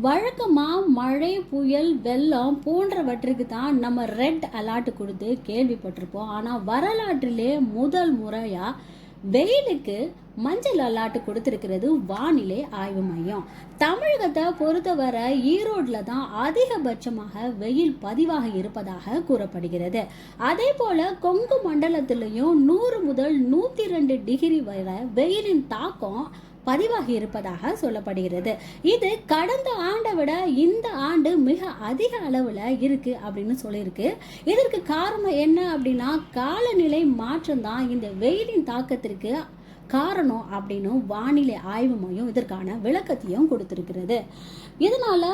வழக்கமாக மழை புயல் வெள்ளம் போன்றவற்றுக்கு தான் நம்ம ரெட் அலர்ட் கொடுத்து கேள்விப்பட்டிருப்போம். ஆனால் வரலாற்றிலே முதல் முறையாக வெயிலுக்கு மஞ்சள் அலாட்டு கொடுத்துருக்கிறது வானிலை ஆய்வு மையம். தமிழகத்தை பொறுத்தவரை ஈரோட்டில் தான் அதிகபட்சமாக வெயில் பதிவாக இருப்பதாக கூறப்படுகிறது. அதே போல் கொங்கு மண்டலத்திலையும் நூறு முதல் நூற்றி ரெண்டு டிகிரி வரை வெயிலின் தாக்கம் பதிவாகி இருப்பதாக சொல்லப்படுகிறது. இது கடந்த ஆண்டை விட இந்த ஆண்டு மிக அதிக அளவில் இருக்கு அப்படின்னு சொல்லியிருக்கு. இதற்கு காரணம் என்ன அப்படின்னா காலநிலை மாற்றம் தான் இந்த வெயிலின் தாக்கத்திற்கு காரணம் அப்படின்னும் வானிலை ஆய்வு மையம் இதற்கான விளக்கத்தையும் கொடுத்திருக்கிறது. இதனால்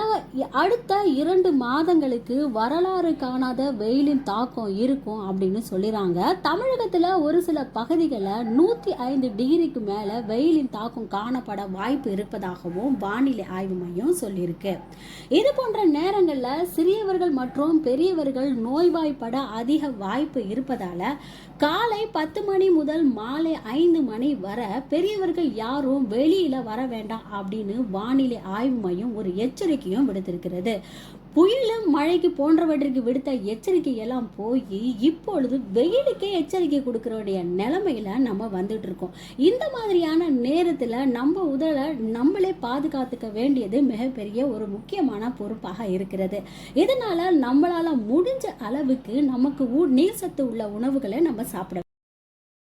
அடுத்த இரண்டு மாதங்களுக்கு வரலாறு காணாத வெயிலின் தாக்கம் இருக்கும் அப்படின்னு சொல்லிடுறாங்க தமிழகத்தில் ஒரு சில பகுதிகளில் நூற்றி ஐந்து டிகிரிக்கு மேலே வெயிலின் தாக்கம் காணப்பட வாய்ப்பு இருப்பதாகவும் வானிலை ஆய்வு மையம் சொல்லியிருக்கு. இது போன்ற நேரங்களில் சிறியவர்கள் மற்றும் பெரியவர்கள் நோய்வாய்ப்பட அதிக வாய்ப்பு இருப்பதால் காலை பத்து மணி முதல் மாலை ஐந்து மணி வர பெரியவர்கள் யாரும் வெளியில் வர வேண்டாம் அப்படின்னு வானிலை ஆய்வு மையம் ஒரு எச்சரிக்கையும் விடுத்திருக்கிறது. புயலும் மழைக்கு போன்றவற்றிற்கு விடுத்த எச்சரிக்கை எல்லாம் போய் இப்பொழுது வெயிலுக்கே எச்சரிக்கை கொடுக்கிற வேண்டிய நிலைமையில நம்ம வந்துட்டு இருக்கோம். இந்த மாதிரியான நேரத்தில் நம்ம உடலை நம்மளே பாதுகாத்துக்க வேண்டியது மிகப்பெரிய ஒரு முக்கியமான பொறுப்பாக இருக்கிறது. இதனால நம்மளால முடிஞ்ச அளவுக்கு நமக்கு ஊ- நீர் சத்து உள்ள உணவுகளை நம்ம சாப்பிட